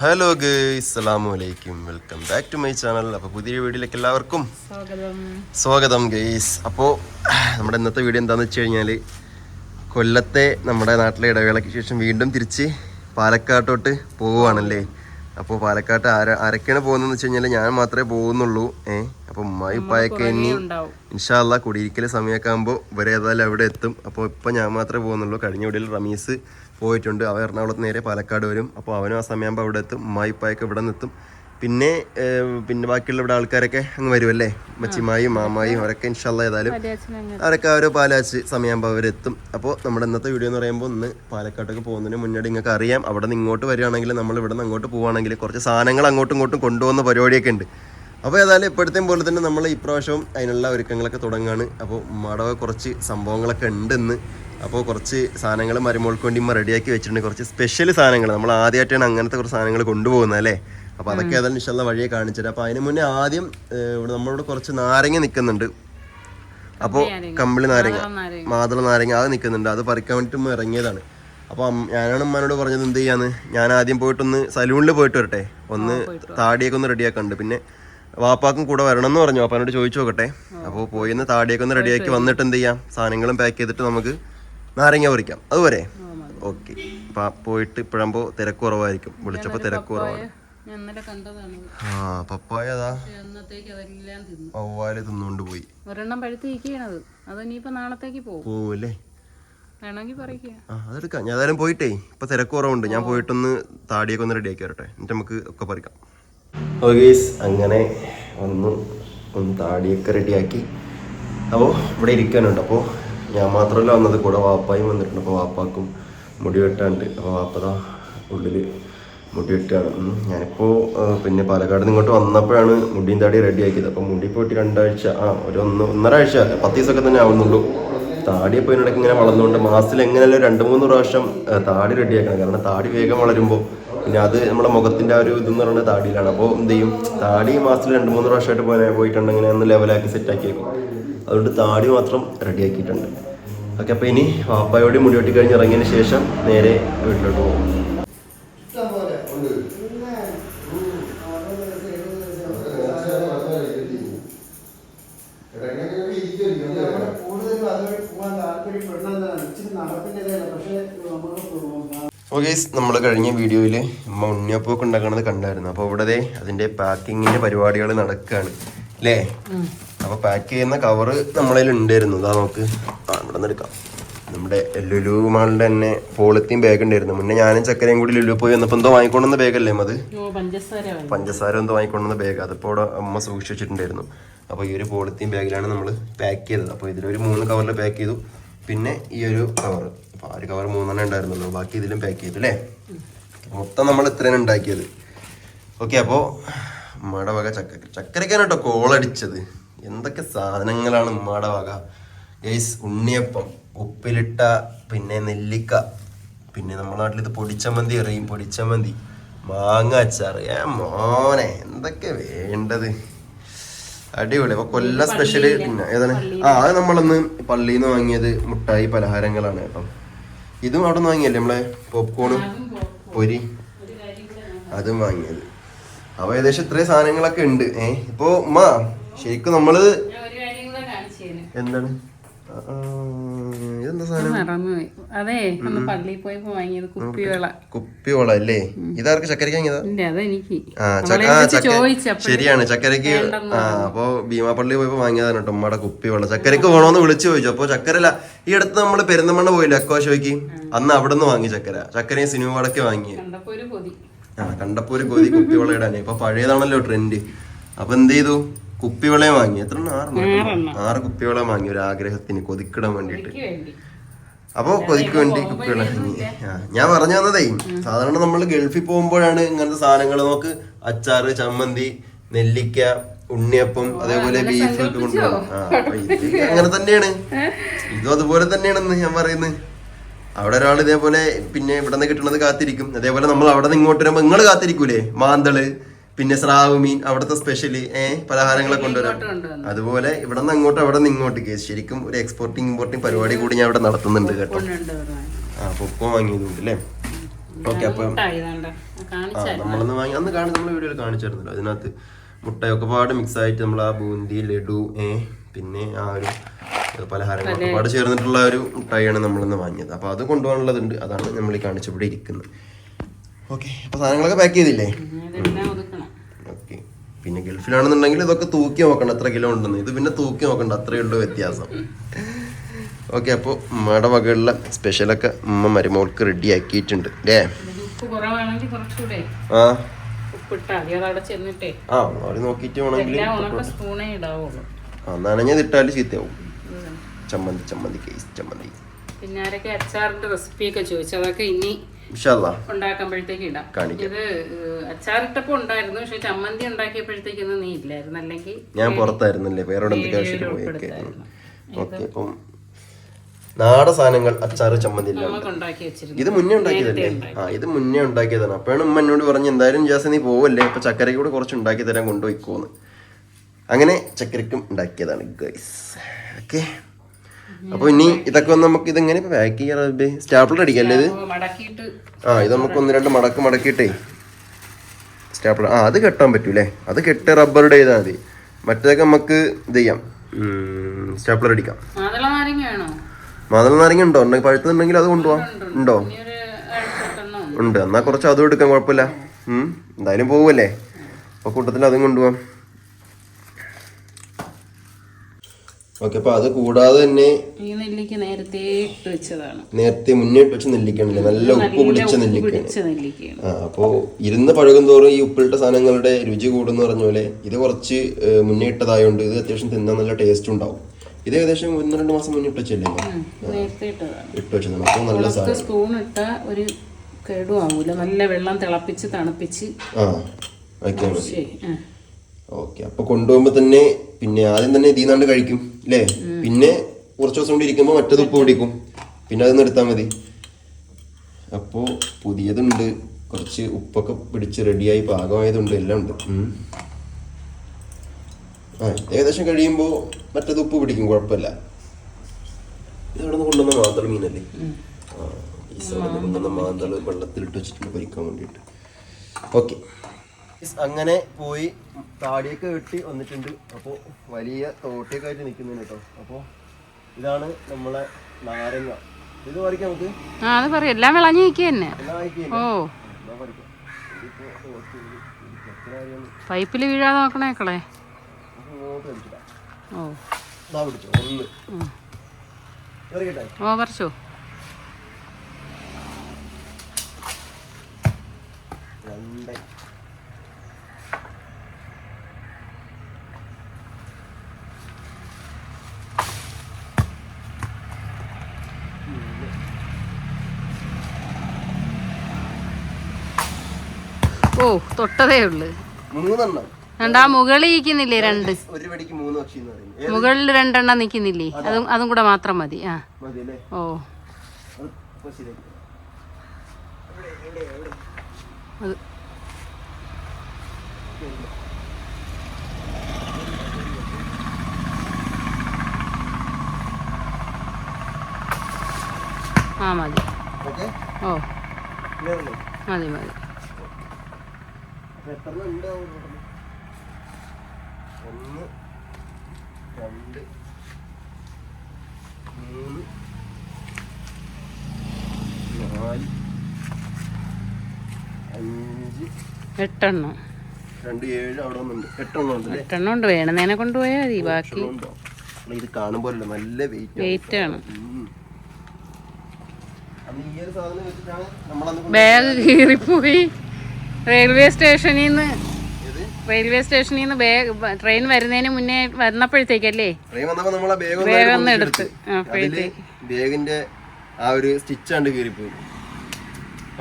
Hello guys അസ്സലാമു അലൈക്കും welcome back to my channel അപ്പോൾ പുതിയ വീഡിയോയിലേക്ക് എല്ലാവർക്കും സ്വാഗതം. ഗെയ്സ് അപ്പോൾ നമ്മുടെ ഇന്നത്തെ വീഡിയോ എന്താണെന്ന് വെച്ച് കഴിഞ്ഞാൽ കൊല്ലത്തെ നമ്മുടെ നാട്ടിലെ ഇടവേളയ്ക്ക് ശേഷം വീണ്ടും തിരിച്ച് പാലക്കാട്ടോട്ട് പോവുകയാണല്ലേ? അപ്പോൾ പാലക്കാട്ട് ആര ആരൊക്കെയാണ് പോകുന്നതെന്ന് വെച്ച് കഴിഞ്ഞാൽ ഞാൻ മാത്രമേ പോകുന്നുള്ളൂ. ഏ അപ്പോൾ ഉമ്മായി ഉപ്പായൊക്കെ ഇനി ഇൻഷാല്ല കുടിയിരിക്കൽ സമയമൊക്കെ ആകുമ്പോൾ ഇവരേതായാലും അവിടെ എത്തും. അപ്പോൾ ഇപ്പം ഞാൻ മാത്രമേ പോകുന്നുള്ളൂ. കഴിഞ്ഞ വീടിൽ റമീസ് പോയിട്ടുണ്ട്. അവൻ എറണാകുളത്ത് നേരെ പാലക്കാട് വരും. അപ്പോൾ അവനും ആ സമയമാകുമ്പോൾ അവിടെ എത്തും. മായിപ്പായൊക്കെ ഇവിടെ നിന്നെത്തും പിന്നെ പിന്നെ ബാക്കിയുള്ള ഇവിടെ ആൾക്കാരൊക്കെ അങ്ങ് വരുമല്ലേ മച്ചിമായും മാമായും അവരൊക്കെ ഇൻഷാല്ല ഏതായാലും അവരൊക്കെ ഓരോ പാലാച്ച് സമയമാകുമ്പോൾ അവരെത്തും അപ്പോൾ നമ്മുടെ ഇന്നത്തെ വീഡിയോ എന്ന് പറയുമ്പോൾ ഒന്ന് പാലക്കാട്ടൊക്കെ പോകുന്നതിന് മുന്നോട്ട് നിങ്ങൾക്ക് അറിയാം. അവിടെ നിന്ന് ഇങ്ങോട്ട് വരികയാണെങ്കിൽ നമ്മൾ ഇവിടെ നിന്ന് അങ്ങോട്ട് പോവുകയാണെങ്കിൽ കുറച്ച് സാധനങ്ങൾ അങ്ങോട്ടും ഇങ്ങോട്ടും കൊണ്ടുപോകുന്ന പരിപാടിയൊക്കെ ഉണ്ട്. അപ്പോൾ ഏതായാലും ഇപ്പോഴത്തെയും പോലെ തന്നെ നമ്മൾ ഇപ്രാവശ്യവും അതിനുള്ള ഒരുക്കങ്ങളൊക്കെ തുടങ്ങുകയാണ്. അപ്പോൾ മടവ് കുറച്ച് സംഭവങ്ങളൊക്കെ ഉണ്ട് ഇന്ന് അപ്പോൾ കുറച്ച് സാധനങ്ങൾ മരുമോൾക്ക് വേണ്ടി ഇമ്മ റെഡിയാക്കി വെച്ചിട്ടുണ്ട്. കുറച്ച് സ്പെഷ്യൽ സാധനങ്ങൾ. നമ്മൾ ആദ്യമായിട്ടാണ് അങ്ങനത്തെ കുറച്ച് സാധനങ്ങൾ കൊണ്ടുപോകുന്നത് അല്ലേ? അപ്പോൾ അതൊക്കെ ഏതായാലും ഇഷ്ടമുള്ള വഴിയെ കാണിച്ചിട്ട് അപ്പോൾ അതിന് മുന്നേ ആദ്യം ഇവിടെ നമ്മളിവിടെ കുറച്ച് നാരങ്ങ നിൽക്കുന്നുണ്ട്. അപ്പോൾ കമ്പിളി നാരങ്ങ. മാതള നാരങ്ങ. അത് നിൽക്കുന്നുണ്ട്. അത് പറിക്കാൻ വേണ്ടിയിട്ട് ഇറങ്ങിയതാണ്. അപ്പോൾ ഞാനാണ് ഉമ്മാനോട് പറഞ്ഞത് എന്ത് ചെയ്യാന്ന്? ഞാൻ ആദ്യം പോയിട്ടൊന്ന് സലൂണിൽ പോയിട്ട് വരട്ടെ. ഒന്ന് താടിയൊക്കെ ഒന്ന് റെഡിയാക്കുന്നുണ്ട് പിന്നെ വാപ്പാക്കും കൂടെ വരണം എന്ന് പറഞ്ഞു. വാപ്പാനോട് ചോദിച്ചു നോക്കട്ടെ. അപ്പോൾ പോയി ഒന്ന് താടിയൊക്കെ ഒന്ന് റെഡിയാക്കി വന്നിട്ട് എന്ത് ചെയ്യാം? സാധനങ്ങളും പാക്ക് ചെയ്തിട്ട് നമുക്ക് നാരങ്ങ പറിക്കാം അതുവരെ ഓക്കെ. അപ്പം പോയിട്ട് ഇപ്പോഴാകുമ്പോൾ തിരക്ക് കുറവായിരിക്കും. വിളിച്ചപ്പോൾ തിരക്ക് കുറവാണ്. ആ പപ്പായ അതാ. വവ്വാൽ തിന്നുകൊണ്ട് പോയി. ഒരെണ്ണം പഴുത്ത് ഇരിക്കണത് അത് ഇനിയിപ്പോ നാളത്തേക്ക് പോകും പോവല്ലേ? അതെടുക്കാം. ഞാൻ ഏതായാലും പോയിട്ടേ. ഇപ്പൊ തിരക്ക് കുറവുണ്ട്. ഞാൻ പോയിട്ടൊന്ന് താടിയൊക്കെ ഒന്ന് റെഡിയാക്കി വരട്ടെ. എന്നിട്ട് നമുക്ക് ഒക്കെ പറിക്കാം. ഓഗേസ് അങ്ങനെ ഒന്ന് ഒന്ന് താടിയൊക്കെ റെഡിയാക്കി അപ്പോൾ ഇവിടെ ഇരിക്കാനുണ്ട്. അപ്പോൾ ഞാൻ മാത്രമല്ല വന്നത്. കൂടെ വാപ്പായും വന്നിട്ടുണ്ട്. അപ്പോൾ വാപ്പാക്കും മുടി വെട്ടാണ്ട് അപ്പോൾ വാപ്പതാ ഉള്ളിൽ മുടി വെട്ടാണ്. ഞാനിപ്പോൾ പിന്നെ പാലക്കാട് ഇങ്ങോട്ട് വന്നപ്പോഴാണ് മുടിയും താടി റെഡിയാക്കിയത് അപ്പോൾ മുടി പോയിട്ട് രണ്ടാഴ്ച ആ ഒരു ഒന്ന് ഒന്നര ആഴ്ച പത്ത് ദിവസമൊക്കെ തന്നെ ആവുന്നുള്ളൂ. താടിയപ്പോൾ ഇതിനിടയ്ക്ക് ഇങ്ങനെ വളർന്നുകൊണ്ട് മാസത്തിൽ എങ്ങനെയല്ലോ രണ്ട് മൂന്ന് പ്രാവശ്യം താടി റെഡി ആക്കണം. കാരണം താടി വേഗം വളരുമ്പോൾ പിന്നെ അത് നമ്മുടെ മുഖത്തിന്റെ ആ ഒരു ഇതെന്ന് പറയുന്നത് താടിയിലാണ്. അപ്പോൾ എന്ത് ചെയ്യും? താടി മാസത്തിൽ രണ്ട് മൂന്ന് പ്രാവശ്യമായിട്ട് പോയി പോയിട്ടുണ്ടെങ്കിൽ ഒന്ന് ലെവലാക്കി സെറ്റാക്കി വെക്കും അതുകൊണ്ട് താടി മാത്രം റെഡിയാക്കിയിട്ടുണ്ട് ഓക്കെ അപ്പോൾ ഇനി വാപ്പായോടെ മുടി വെട്ടി കഴിഞ്ഞ് ഇറങ്ങിയതിന് ശേഷം നേരെ വീട്ടിലോട്ട് പോകും. ഓക്കെ നമ്മൾ കഴിഞ്ഞ വീഡിയോയിൽ നമ്മൾ ഉണ്ണിയപ്പൊക്കെ ഉണ്ടാക്കണത് കണ്ടായിരുന്നു. അപ്പോൾ ഇവിടെ ദേ അതിന്റെ പാക്കിങ്ങിന്റെ പരിപാടികൾ നടക്കുകയാണ് അല്ലേ അപ്പോൾ പാക്ക് ചെയ്യുന്ന കവറ് നമ്മളതിൽ ഉണ്ടായിരുന്നു. ഇതാ നമുക്ക്. ആ ഇവിടെ നിന്ന് എടുക്കാം. നമ്മുടെ ലുലു മാളിന്റെ തന്നെ പോളിത്തീൻ ബാഗ് ഉണ്ടായിരുന്നു. മുന്നേ ഞാനും ചക്കരയും കൂടി ലുലു പോയി വന്നപ്പോൾ എന്തോ വാങ്ങിക്കൊണ്ടുവന്ന ബാഗല്ലേ അത് പഞ്ചസാര എന്തോ വാങ്ങിക്കൊണ്ടുവന്ന ബാഗ് അതിപ്പോൾ ഇവിടെ അമ്മ സൂക്ഷിച്ചിട്ടുണ്ടായിരുന്നു അപ്പോൾ ഈ ഒരു പോളിത്തീൻ ബാഗിലാണ് നമ്മൾ പാക്ക് ചെയ്തത്. അപ്പോൾ ഇതിലൊരു മൂന്ന് കവറിൽ പാക്ക് ചെയ്തു. പിന്നെ ഈ ഒരു കവർ അപ്പോൾ ആ ഒരു കവർ മൂന്നെണ്ണം ഉണ്ടായിരുന്നുള്ളൂ. ബാക്കി ഇതിലും പാക്ക് ചെയ്തു അല്ലേ മൊത്തം നമ്മൾ ഇത്രയാണ് ഉണ്ടാക്കിയത്. ഓക്കെ അപ്പോൾ ഉമ്മയുടെ വക ചക്ക ചക്കരക്കാണ് കേട്ടോ കോളടിച്ചത് എന്തൊക്കെ സാധനങ്ങളാണ് ഉമ്മയുടെ വക? ഗൈസ് ഉണ്ണിയപ്പം ഉപ്പിലിട്ട പിന്നെ നെല്ലിക്ക പിന്നെ നമ്മുടെ നാട്ടിൽ ഇത് പൊടിച്ചമന്തി എറിയും പൊടിച്ചമന്തി മാങ്ങ അച്ചാർ ഏ മോനെ എന്തൊക്കെ വേണ്ടത്? അടിപൊളി. അപ്പൊ കൊല്ല സ്പെഷ്യൽ പിന്നെ ഏതാണ്? ആ അത് നമ്മളന്ന് പള്ളിന്ന് നിന്ന് വാങ്ങിയത് മുട്ടായി പലഹാരങ്ങളാണ് കേട്ടോ. ഇതും അവിടെ നിന്ന് വാങ്ങിയല്ലേ നമ്മളെ? പോപ്കോണും പൊരി. അതും വാങ്ങിയത്. അപ്പൊ ഏകദേശം ഇത്രയും സാധനങ്ങളൊക്കെ ഉണ്ട്. ഏ ഇപ്പൊ ഉമ്മ ശരിക്കും നമ്മൾ എന്താണ്? ഇതെന്താ സാധനം? മറന്നുപോയി. അതെ ഒന്ന് പള്ളിയിൽ പോയി വാങ്ങിയത് കുപ്പിവെള കുപ്പിവള അല്ലേ ഇതാർക്ക് ചക്കരക്ക് വാങ്ങിയതാ? ഇല്ല അതെനിക്ക് ആ ചക്ക നമ്മളെ ആ വിളിച്ച് ചക്ക ചോദിച്ചപ്പോഴേ ശരിയാണ് ചക്കരക്ക് ആ അപ്പൊ ഭീമാപ്പള്ളി പോയപ്പോ വാങ്ങിയതാണ് കേട്ടോ ഉമ്മയുടെ കുപ്പിവെള്ളം ചക്കരക്ക് വേണോന്ന് വിളിച്ചു ചോദിച്ചു. അപ്പൊ ചക്കരല്ല ഈ അടുത്ത് നമ്മൾ പെരുന്തമണ്ണ പോയില്ല അക്കോശോയ്ക്ക്? അന്ന് അവിടെ നിന്ന് വാങ്ങി ചക്കര. ചക്കരയും സിനിമ വടക്കെ വാങ്ങി ആ കണ്ടപ്പോ ഒരു കൊതി കുപ്പിവെള്ളം ഇടാനേ. ഇപ്പൊ പഴയതാണല്ലോ ട്രെൻഡ്. അപ്പൊ എന്ത് ചെയ്തു? കുപ്പിവെള്ളം വാങ്ങി. എത്ര ആറ് കുപ്പിവെള്ളം വാങ്ങി ഒരു ആഗ്രഹത്തിന് കൊതിക്കിടാൻ വേണ്ടിട്ട് എനിക്ക് വേണ്ടി. അപ്പൊ കൊതിക്ക് വേണ്ടി കുപ്പിവെള്ളം വാങ്ങി. ഞാൻ പറഞ്ഞു വന്നതേ. സാധാരണ നമ്മൾ ഗൾഫിൽ പോകുമ്പോഴാണ് ഇങ്ങനത്തെ സാധനങ്ങൾ നമുക്ക് അച്ചാറ് ചമ്മന്തി നെല്ലിക്ക ഉണ്ണിയപ്പം അതേപോലെ ബീഫ് ഒക്കെ കൊണ്ടുപോകും ആ അങ്ങനെ തന്നെയാണ്. ഇതും അതുപോലെ തന്നെയാണെന്ന് ഞാൻ പറയുന്നത്. അവിടെ ഒരാൾ ഇതേപോലെ പിന്നെ ഇവിടെ നിന്ന് കിട്ടുന്നത് കാത്തിരിക്കും. അതേപോലെ നമ്മൾ അവിടെ നിന്ന് ഇങ്ങോട്ട് വരുമ്പോൾ നിങ്ങൾ കാത്തിരിക്കൂലേ? മാന്തൾ പിന്നെ സ്രാവ് മീൻ അവിടുത്തെ സ്പെഷ്യൽ ഏഹ് പലഹാരങ്ങളൊക്കെ കൊണ്ടുവരാം അതുപോലെ ഇവിടെ നിന്ന് അങ്ങോട്ട് അവിടെ നിന്ന് ഇങ്ങോട്ട് ശരിക്കും ഒരു എക്സ്പോർട്ടിങ് ഇമ്പോർട്ടിങ് പരിപാടി കൂടി ഞാൻ ഇവിടെ നടത്തുന്നുണ്ട് കേട്ടോ. ആ പൊക്കോ വാങ്ങിയതുണ്ട് അല്ലേ? ഓക്കെ അപ്പം നമ്മളൊന്ന് ആ വാങ്ങി അന്ന് കാണി നമ്മൾ വീഡിയോയിൽ കാണിച്ചായിരുന്നല്ലോ. അതിനകത്ത് മുട്ടയൊക്കെ പാട് മിക്സ് ആയിട്ട് നമ്മൾ ആ ബൂന്തി ലഡു ഏ പിന്നെ ആ ഒരു പലഹാരങ്ങൾ പാട് ചേർന്നിട്ടുള്ള ഒരു മുട്ടായിയാണ് നമ്മളിന്ന് വാങ്ങിയത്. അപ്പോൾ അത് കൊണ്ടുപോകാനുള്ളതുണ്ട്. അതാണ് നമ്മൾ ഈ കാണിച്ചവിടെ ഇരിക്കുന്നത്. ഓക്കെ അപ്പോൾ സാധനങ്ങളൊക്കെ പാക്ക് ചെയ്തില്ലേ? പിന്നെ ഗൾഫിലാണെന്നുണ്ടെങ്കിൽ ഇതൊക്കെ തൂക്കി നോക്കണം എത്ര കിലോ ഉണ്ടെന്ന്. ഇത് പിന്നെ തൂക്കി നോക്കണ്ട അത്രയേ ഉള്ളൂ വ്യത്യാസം. ഓക്കെ അപ്പോൾ ഉമ്മയുടെ വകയുള്ള സ്പെഷ്യലൊക്കെ ഉമ്മ മരുമോൾക്ക് റെഡി ആക്കിയിട്ടുണ്ട് അല്ലേ ആ. ആ അവർ നോക്കിയിട്ട് വേണമെങ്കിൽ ആ നനഞ്ഞതിട്ടാൽ ചീത്തയാവും ചമ്മന്തി ചമ്മന്തി കേസ് ചമ്മന്തി. പിന്നെ ആരൊക്കെ അച്ചാറിന്റെ റെസിപ്പിയൊക്കെ ചോദിച്ചു? അതൊക്കെ ഇനി ഉണ്ടാക്കുമ്പോഴത്തേക്ക് ഇടാം. കാണിക്കാം. ഇത് അച്ചാറിട്ടപ്പോ ഉണ്ടായിരുന്നു. പക്ഷെ ചമ്മന്തി ഉണ്ടാക്കിയപ്പോഴത്തേക്കൊന്നും നീ ഇല്ലായിരുന്നു അല്ലെങ്കിൽ ഞാൻ പുറത്തായിരുന്നല്ലേ? വേറെ ഓക്കെ അപ്പം നാടൻ സാധനങ്ങൾ അച്ചാറ് ചമ്മന്തി ഇത് മുന്നേ ഉണ്ടാക്കിയതല്ലേ? ആ ഇത് മുന്നേ ഉണ്ടാക്കിയതാണ്. അപ്പോഴാണ് ഉമ്മ എന്നോട് പറഞ്ഞ് എന്തായാലും ജാസ് നീ പോവല്ലേ? അപ്പൊ ചക്കരയ്ക്ക് കൂടെ കുറച്ച് ഉണ്ടാക്കി തരാൻ കൊണ്ടുപോയിക്കോന്ന്. അങ്ങനെ ചക്കരക്കും ഉണ്ടാക്കിയതാണ് ഗൈസ് ഓക്കെ. അപ്പൊ ഇനി ഇതൊക്കെ വന്ന് നമുക്ക് ഇതെങ്ങനെ പാക്ക് ചെയ്യാറ് സ്റ്റാപ്പിൾ അടിക്കല്ലേ ഇത്? ആ ഇത് നമുക്ക് ഒന്ന് രണ്ട് മടക്ക് മടക്കിയിട്ടേ. സ്റ്റാപ്പിൾ ആ അത് കെട്ടാൻ പറ്റൂലേ? അത് കെട്ട് റബ്ബറുടെ ചെയ്താൽ മതി. മറ്റേതൊക്കെ നമുക്ക് ഇത് ചെയ്യാം. സ്റ്റാപ്പിളർ അടിക്കാം. മാതള നാരങ്ങ ഉണ്ടോ? ഉണ്ടെങ്കിൽ പഴുത്തുണ്ടെങ്കിൽ അത് കൊണ്ടുപോവാം. ഉണ്ടോ ഉണ്ട് എന്നാ കുറച്ച് അതും എടുക്കാം കുഴപ്പമില്ല. ഉം എന്തായാലും പോവല്ലേ? അപ്പൊ കൂട്ടത്തിൽ അതും കൊണ്ടുപോവാം. ഓക്കെ അപ്പൊ അത് കൂടാതെ തന്നെ ഈ നെല്ലിക്ക നേരത്തെ ഇട്ട് വെച്ചതാണ്. നേരത്തെ മുന്നേ ഇട്ട് വെച്ച നെല്ലിക്കണല്ലേ നല്ല ഉപ്പ് പിടിച്ച നെല്ലിക്കയാണ്. ആ അപ്പോ ഇരുന്ന് പഴകും തോറും ഈ ഉപ്പിലിട്ട സാധനങ്ങളുടെ രുചി കൂടുന്ന പറഞ്ഞ പോലെ ഇത് കുറച്ച് മുന്നേ ഇത് അത്യാവശ്യം തിന്നാൻ നല്ല ടേസ്റ്റ് ഉണ്ടാവും. ഇത് ഏകദേശം ഒന്ന് രണ്ട് മാസം മുന്നേ ഇട്ട് വെച്ചല്ലേ? ഇട്ട് വെച്ചതാണ്. അപ്പോൾ നല്ല സാധനം. സ്പൂൺ ഇട്ട ഒരു കേടും ആവൂല നല്ല വെള്ളം തിളപ്പിച്ച് തണുപ്പിച്ച് ആ വയ്ക്കാൻ മതി. ഓക്കെ അപ്പൊ കൊണ്ടുപോകുമ്പോ തന്നെ പിന്നെ ആദ്യം തന്നെ ഇതിന്നാണ്ട് കഴിക്കും അല്ലേ പിന്നെ കുറച്ച് ദിവസം കൂടി ഇരിക്കുമ്പോൾ മറ്റേ ഉപ്പ് പിടിക്കും പിന്നെ അതൊന്നും എടുത്താൽ മതി. അപ്പോൾ പുതിയതുണ്ട്. കുറച്ച് ഉപ്പൊക്കെ പിടിച്ച് റെഡിയായി പാകമായതുണ്ട് എല്ലാം ഉണ്ട്. ആ ഏകദേശം കഴിയുമ്പോൾ മറ്റേത് ഉപ്പ് പിടിക്കും കുഴപ്പമില്ല. ഇതവിടെ നിന്ന് കൊണ്ടുവന്ന മാന്തൾ മീനല്ലേ? ആ ഈ സമയത്ത് കൊണ്ടുവന്ന മാന്തൾ വെള്ളത്തിലിട്ട് വെച്ചിട്ടുണ്ട് പൊരിക്കാൻ വേണ്ടിയിട്ട്. ഓക്കെ. അങ്ങനെ പോയി. താടിയൊക്കെ വെട്ടി വന്നിട്ടുണ്ട്. അപ്പോൾ വലിയ തോട്ടിയൊക്കെ ആയിട്ട് നിൽക്കുന്നുണ്ട് കേട്ടോ. അപ്പോൾ ഇതാണ് നമ്മളെ നാരങ്ങ. ഇത് പറിക്കാം നമുക്ക്? ആ അത് പറയും. എല്ലാം വിളഞ്ഞു വായിക്കില്ല ഓ. പൈപ്പിൽ വീഴാതെ നോക്കണേക്കളെ ഓ പറിച്ചോ. രണ്ട്. ഓ തൊട്ടതേ ഉള്ളു. മൂന്നെണ്ണം. രണ്ടാ മുകളിൽ ഇരിക്കുന്നില്ലേ രണ്ട്? ഒരു വെടിക്ക് മൂന്ന് പക്ഷി എന്ന് പറയും മുകളിൽ രണ്ടെണ്ണം നിൽക്കുന്നില്ലേ? അതും. അതും കൂടെ മാത്രം മതി. ആ. ഓ. അത് ആ മതി. ഓ. മതി മതി. ഉണ്ടാവും ഒന്ന് രണ്ട് മൂന്ന് നാല് അഞ്ച്. എട്ടെണ്ണം. രണ്ട് ഏഴ് അവിടെ ഒന്നുണ്ട് എട്ടെണ്ണം ഉണ്ട് എട്ടെണ്ണം കൊണ്ടുപോയാൽ മതി ബാക്കി. ഇത് കാണുമ്പോൾ നല്ല വെയിറ്റ് വെയിറ്റ് ആണ്. അന്ന് ഈ സാധനം വെച്ചിട്ടാണ് നമ്മളന്ന് കൊണ്ട് ബാഗ് കീറിപ്പോയി. റെയിൽവേ സ്റ്റേഷനിൽ നിന്ന് റെയിൽവേ സ്റ്റേഷനിൽ നിന്ന് ബാഗ് ട്രെയിൻ വരുന്നതിന് മുന്നേ വന്നപ്പോഴത്തേക്കല്ലേ? ട്രെയിൻ വന്നപ്പോ നമ്മളെ ബാഗ് ഒന്ന് എടുത്ത്. ബാഗിന്റെ ആ ഒരു സ്റ്റിച്ച് കണ്ട് കീറിപ്പോയി.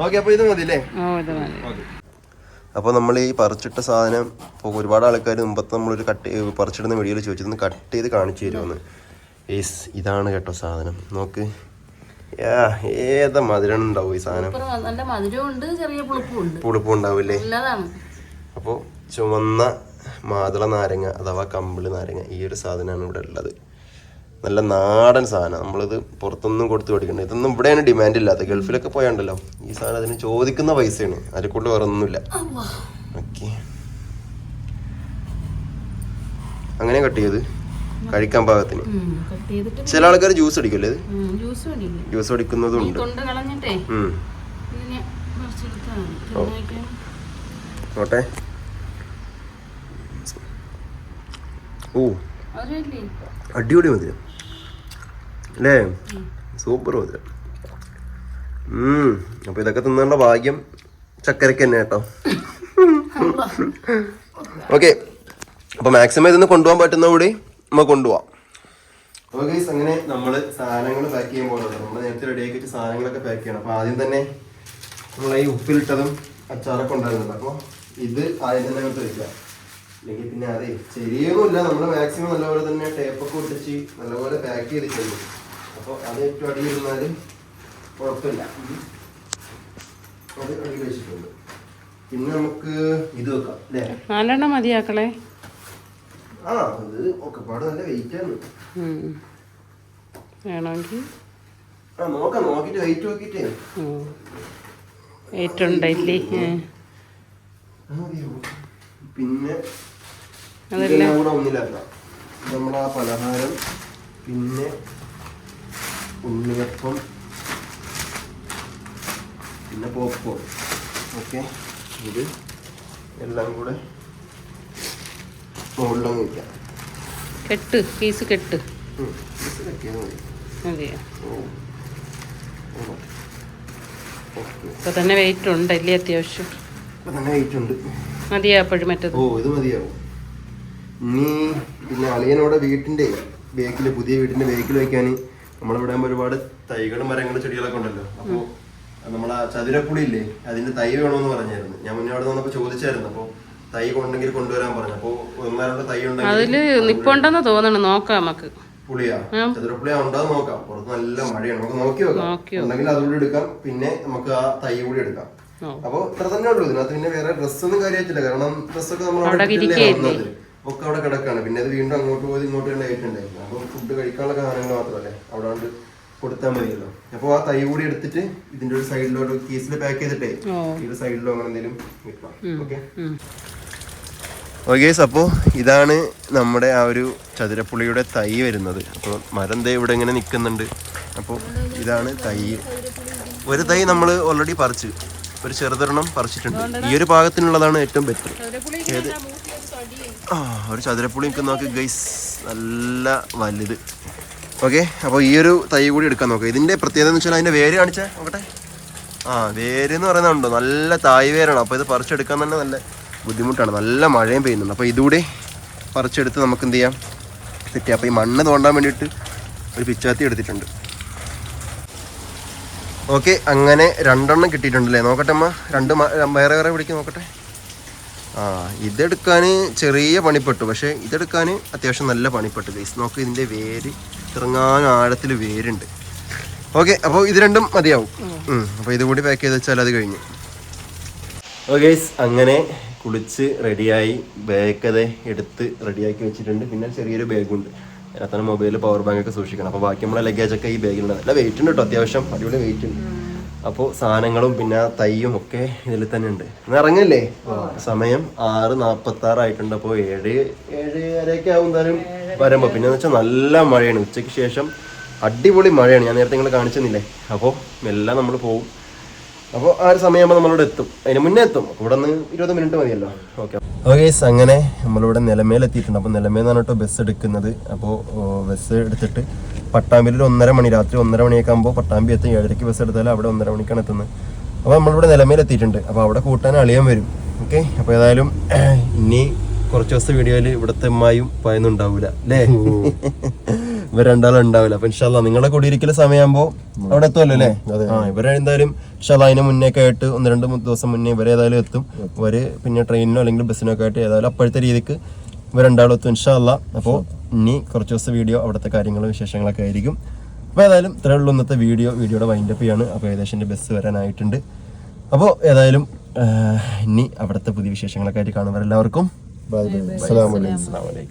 ഓക്കെ അപ്പൊ ഇത് മതി അല്ലേ ഓ ഇത് മതി. അപ്പോൾ നമ്മൾ ഈ പറിച്ചിട്ട സാധനം ഇപ്പോൾ ഒരുപാട് ആൾക്കാർ മുമ്പത്തെ നമ്മളൊരു കട്ട് പറിച്ചിടുന്ന വീഡിയോയിൽ ചോദിച്ചിരുന്നു കട്ട് ചെയ്ത് കാണിച്ചു തരുമെന്ന് ഏസ് ഇതാണ് കേട്ടോ സാധനം. നോക്ക്. ഏതാ മധുരം ഉണ്ടാവും ഈ സാധനം? നല്ല മധുരമുണ്ട് ചെറിയ പുളിപ്പുണ്ട് പുളിപ്പും ഉണ്ടാവില്ലേ? അപ്പോൾ ചുവന്ന മാതള നാരങ്ങ അഥവാ കമ്പിളി നാരങ്ങ ഈ ഒരു സാധനമാണ് ഇവിടെ ഉള്ളത്. നല്ല നാടൻ സാധനം. നമ്മളിത് പുറത്തൊന്നും കൊടുത്ത് പഠിക്കണ്ട ഇതൊന്നും ഇവിടെയാണ് ഡിമാൻഡ് ഇല്ലാത്ത. ഗൾഫിലൊക്കെ പോയാണ്ടല്ലോ. ഈ സാധനം അതിന് ചോദിക്കുന്ന പൈസയാണ്. അതിൽ കൂടുതൽ വേറെ ഒന്നുമില്ല. ഓക്കെ അങ്ങനെ കട്ട് ചെയ്ത്. കഴിക്കാൻ പാകത്തിന്. ചില ആൾക്കാർ ജ്യൂസ് അടിക്കല്ലേ ജ്യൂസ് അടിക്കുന്നതും ഉണ്ട്. ഇതിനെ ഓ. നോട്ടെ. അടിപൊളി മധുരം. അല്ലേ? സൂപ്പർ മധുരം. അപ്പൊ ഇതൊക്കെ തിന്നേണ്ട ഭാഗ്യം ചക്കരക്ക് തന്നെ കേട്ടോ. ഓക്കെ. അപ്പൊ മാക്സിമം ഇതൊന്ന് കൊണ്ടുപോകാൻ പറ്റുന്ന കൂടി നമുക്ക് കൊണ്ടുപോവാം. ഓക്കെ അങ്ങനെ നമ്മൾ സാധനങ്ങൾ പാക്ക് ചെയ്യാൻ പോകുന്നുണ്ട് നമ്മൾ നേരത്തെ റെഡി ആക്കിയിട്ട് വെച്ച സാധനങ്ങളൊക്കെ പാക്ക് ചെയ്യണം. അപ്പോൾ ആദ്യം തന്നെ നമ്മൾ ഈ ഉപ്പിലിട്ടതും അച്ചാറൊക്കെ ഉണ്ടായിരുന്നുണ്ട് അപ്പോൾ ഇത് ആദ്യം തന്നെ അങ്ങോട്ട് വയ്ക്കുക അല്ലെങ്കിൽ പിന്നെ അതെ ശരിയൊന്നുമില്ല നമ്മൾ മാക്സിമം നല്ലപോലെ തന്നെ ടേപ്പൊക്കെ ഒട്ടിച്ച് നല്ലപോലെ പാക്ക് ചെയ്തിട്ടുണ്ട്. അപ്പോൾ അത് ഏറ്റവും അടിയിൽ ഇരുന്നാൽ കുഴപ്പമില്ല. അത് അടിയിൽ വെച്ചിട്ടുണ്ട്. പിന്നെ നമുക്ക് ഇത് വെക്കാം അല്ലേ? നാലെണ്ണം മതിയാക്കളെ? ആ അത് ഒക്കെപ്പാട് നല്ല വെയിറ്റ് ആണ്. ഉം. വേണമെങ്കിൽ ആ നോക്കാം നോക്കിട്ട് വെയിറ്റ് നോക്കിട്ടേ. പിന്നെ നമ്മളാ കൂടെ ഒന്നിലാക്കാം. ആ പലഹാരം പിന്നെ ഉണ്ണിയപ്പം പിന്നെ പോപ്കോൺ ഓക്കെ ഇത് എല്ലാം കൂടെ മുകളിലങ്ങ് വയ്ക്കാം കെട്ട് പീസ് കെട്ട്. ഉം, ഇത് വെക്കിയാൽ മതി. അതെയോ ഓ ഓ. ഓക്കെ. ഇപ്പൊ തന്നെ വെയിറ്റ് ഉണ്ടല്ലേ അത്യാവശ്യം? ഇപ്പൊ തന്നെ വെയിറ്റ് ഉണ്ട്. മതിയാ അപ്പോഴും മറ്റത്? ഓ ഇത് മതിയാവും. ഇനി പിന്നെ അളിയനോടെ വീട്ടിന്റെ ബേക്കിൽ പുതിയ വീടിന്റെ ബേക്കിൽ വെക്കാൻ നമ്മളിവിടെ ഒരുപാട് തൈകളും മരങ്ങളും ചെടികളൊക്കെ ഉണ്ടല്ലോ. അപ്പോ നമ്മളെ ചതുരപ്പുളി ഇല്ലേ അതിന്റെ തൈ വേണമെന്ന് പറഞ്ഞായിരുന്നു. ഞാൻ മുന്നേ അവിടെ നിന്നപ്പോ ചോദിച്ചായിരുന്നു. അപ്പൊ തൈ കൊണ്ടെങ്കിൽ കൊണ്ടുവരാൻ പറഞ്ഞു. അപ്പൊ ഒന്നാരുടെ തൈ ഉണ്ടെങ്കിൽ അതിൽ നിപ്പുണ്ടെന്ന് തോന്നണം നോക്കാം നമുക്ക്. നോക്കാം. പുറത്ത് നല്ല മഴയാണ്. നമുക്ക് നോക്കി വെക്കാം. ഉണ്ടെങ്കിൽ അതുകൂടി എടുക്കാം. പിന്നെ നമുക്ക് ആ തൈ കൂടി എടുക്കാം. അപ്പൊ ഇത്ര തന്നെ ഉള്ളൂ. ഇതിനകത്ത് പിന്നെ വേറെ ഡ്രസ് ഒന്നും കാര്യമായിട്ടില്ല കാരണം ഡ്രസ്സൊക്കെ നമ്മൾ വന്നത്. ഒക്കെ അവിടെ കിടക്കാണ് പിന്നെ അത് വീണ്ടും അങ്ങോട്ട് പോയി ഇങ്ങോട്ട് ഉണ്ടായിട്ടുണ്ടായിരുന്നു അപ്പൊ ഫുഡ് കഴിക്കാനുള്ള സാധനങ്ങൾ മാത്രമല്ലേ? അവിടെ കൊണ്ട് കൊടുത്താൽ മതിയല്ലോ. അപ്പൊ ആ തൈ കൂടി എടുത്തിട്ട് ഇതിന്റെ ഒരു സൈഡിലോട്ട് കേസിൽ പാക്ക് ചെയ്തിട്ടേ ഈ സൈഡിലോ അങ്ങനെ എന്തെങ്കിലും വെക്കാം. ഓക്കെ ഉം. ഓക്കെ അപ്പോൾ ഇതാണ് നമ്മുടെ ആ ഒരു ചതുരപ്പുളിയുടെ തൈ വരുന്നത്. അപ്പോൾ മരം ദേ ഇവിടെ ഇങ്ങനെ നിൽക്കുന്നുണ്ട് അപ്പോൾ ഇതാണ് തൈ. ഒരു തൈ നമ്മൾ ഓൾറെഡി പറിച്ച്. ഒരു ചെറുതൊരെണ്ണം പറിച്ചിട്ടുണ്ട്. ഈ ഒരു പാകത്തിനുള്ളതാണ് ഏറ്റവും ബെറ്റർ ഏത്? ആ ഒരു ചതുരപ്പുളി നിൽക്കുന്ന നോക്കി ഗൈസ് നല്ല വലുത്. ഓക്കെ അപ്പോൾ ഈ ഒരു തൈ കൂടി എടുക്കാൻ നോക്കാം. ഇതിന്റെ പ്രത്യേകത എന്ന് വെച്ചാൽ അതിന്റെ വേര് കാണിച്ചാൽ നോക്കട്ടെ. ആ വേര് എന്ന് പറയുന്നുണ്ടോ നല്ല തായ് വേരാണ് അപ്പോൾ ഇത് പറിച്ചെടുക്കാൻ തന്നെ നല്ല ബുദ്ധിമുട്ടാണ്. നല്ല മഴയും പെയ്യുന്നുണ്ട്. അപ്പോൾ ഇതുകൂടി പറിച്ചെടുത്ത് നമുക്ക് എന്ത് ചെയ്യാം? സെറ്റ് അപ്പോൾ ഈ മണ്ണ് തോണ്ടാൻ വേണ്ടിയിട്ട് ഒരു പിച്ചാത്തി എടുത്തിട്ടുണ്ട്. ഓക്കെ അങ്ങനെ രണ്ടെണ്ണം കിട്ടിയിട്ടുണ്ടല്ലേ? നോക്കട്ടെ അമ്മ. രണ്ട് വേറെ വേറെ പിടിക്ക് നോക്കട്ടെ. ആ ഇതെടുക്കാൻ ചെറിയ പണിപ്പെട്ടു. പക്ഷേ ഇതെടുക്കാൻ അത്യാവശ്യം നല്ല പണിപ്പെട്ടു. ഗൈസ് നോക്ക് ഇതിന്റെ വേര് ഇറങ്ങാൻ ആഴത്തിൽ വേരുണ്ട്. ഓക്കെ അപ്പോൾ ഇത് രണ്ടും മതിയാവും. അപ്പോൾ ഇതുകൂടി പാക്ക് ചെയ്ത് വെച്ചാൽ അത് കഴിഞ്ഞു. ഓക്കെ അങ്ങനെ കുളിച്ച് റെഡിയായി ബാഗൊക്കെ എടുത്ത് റെഡിയാക്കി വെച്ചിട്ടുണ്ട്. പിന്നെ ചെറിയൊരു ബാഗുണ്ട് അതിനകത്താണ് മൊബൈൽ പവർ ബാങ്ക് ഒക്കെ സൂക്ഷിക്കണം. അപ്പോൾ ബാക്കി നമ്മളെ ലഗേജ് ഒക്കെ ഈ ബാഗിലുണ്ട് നല്ല വെയിറ്റ് ഉണ്ട് കേട്ടോ അത്യാവശ്യം അടിപൊളി വെയിറ്റ് ഉണ്ട്. അപ്പോൾ സാധനങ്ങളും പിന്നെ തൈയും ഒക്കെ ഇതിൽ തന്നെ ഉണ്ട്. ഇറങ്ങല്ലേ? സമയം ആറ് നാൽപ്പത്തി ആറായിട്ടുണ്ട് അപ്പോൾ ഏഴ് ഏഴ് വരെയൊക്കെ ആവും എന്തായാലും വരുമ്പോൾ പിന്നെ എന്ന് വെച്ചാൽ നല്ല മഴയാണ്. ഉച്ചയ്ക്ക് ശേഷം അടിപൊളി മഴയാണ്. ഞാൻ നേരത്തെ നിങ്ങൾ കാണിച്ചെന്നില്ലേ? അപ്പോൾ എല്ലാം നമ്മൾ പോകും അപ്പോൾ ആ ഒരു സമയമാകുമ്പോൾ നമ്മളിവിടെ എത്തും. അതിന് മുന്നേ എത്തും. ഇവിടെ നിന്ന് ഇരുപത് മിനിറ്റ് മതിയല്ലോ. ഓക്കെ ഓക്കെ അങ്ങനെ നമ്മളിവിടെ നിലമേലെത്തിയിട്ടുണ്ട്. അപ്പോൾ നിലമേൽ നിന്നാണ് കേട്ടോ ബസ് എടുക്കുന്നത് അപ്പോൾ ബസ് എടുത്തിട്ട് പട്ടാമ്പിയിൽ ഒരു ഒന്നര മണി രാത്രി ഒന്നര മണിയൊക്കെ ആകുമ്പോൾ പട്ടാമ്പി എത്തും. ഏഴരയ്ക്ക് ബസ് എടുത്താൽ അവിടെ ഒന്നര മണിക്കാണ് എത്തുന്നത്. അപ്പോൾ നമ്മളിവിടെ നിലമേലെത്തിയിട്ടുണ്ട്. അപ്പോൾ അവിടെ കൂട്ടാൻ അളിയൻ വരും. ഓക്കെ അപ്പോൾ ഏതായാലും ഇനി കുറച്ച് ദിവസത്തെ വീഡിയോയിൽ ഇവിടുത്തെ അമ്മായും പയന്നുണ്ടാവില്ല അല്ലേ ഇവർ രണ്ടാളും ഉണ്ടാവില്ല. അപ്പൊ ഇൻഷാല്ല നിങ്ങളെ കുടിയിരിക്കൽ സമയമാകുമ്പോ അവിടെ എത്തുമല്ലോ അല്ലേ? ആ ഇവരെ എന്തായാലും ഇൻഷാല്ല അതിന് മുന്നേ ഒക്കെ ആയിട്ട് ഒന്ന് രണ്ട് മൂന്ന് ദിവസം മുന്നേ ഇവരെ ഏതായാലും എത്തും. ഇവർ പിന്നെ ട്രെയിനിനോ അല്ലെങ്കിൽ ബസ്സിനോ ഒക്കെ ആയിട്ട് ഏതായാലും അപ്പോഴത്തെ രീതിക്ക് ഇവർ രണ്ടാളും എത്തും ഇൻഷാല്ല അപ്പോൾ ഇനി കുറച്ച് ദിവസം വീഡിയോ അവിടുത്തെ കാര്യങ്ങളും വിശേഷങ്ങളൊക്കെ ആയിരിക്കും. അപ്പോൾ ഏതായാലും ഇത്രേ ഉള്ളൂ ഇന്നത്തെ വീഡിയോ. വീഡിയോയുടെ വൈൻഡപ്പ് ചെയ്യാണ്. അപ്പോൾ ഏകദേശം എന്റെ ബസ് വരാനായിട്ടുണ്ട്. അപ്പോൾ ഏതായാലും ഇനി അവിടുത്തെ പുതിയ വിശേഷങ്ങളൊക്കെ ആയിട്ട് കാണുന്നവരെല്ലാവർക്കും ബൈ ബൈ അസ്സലാമു അലൈക്കും.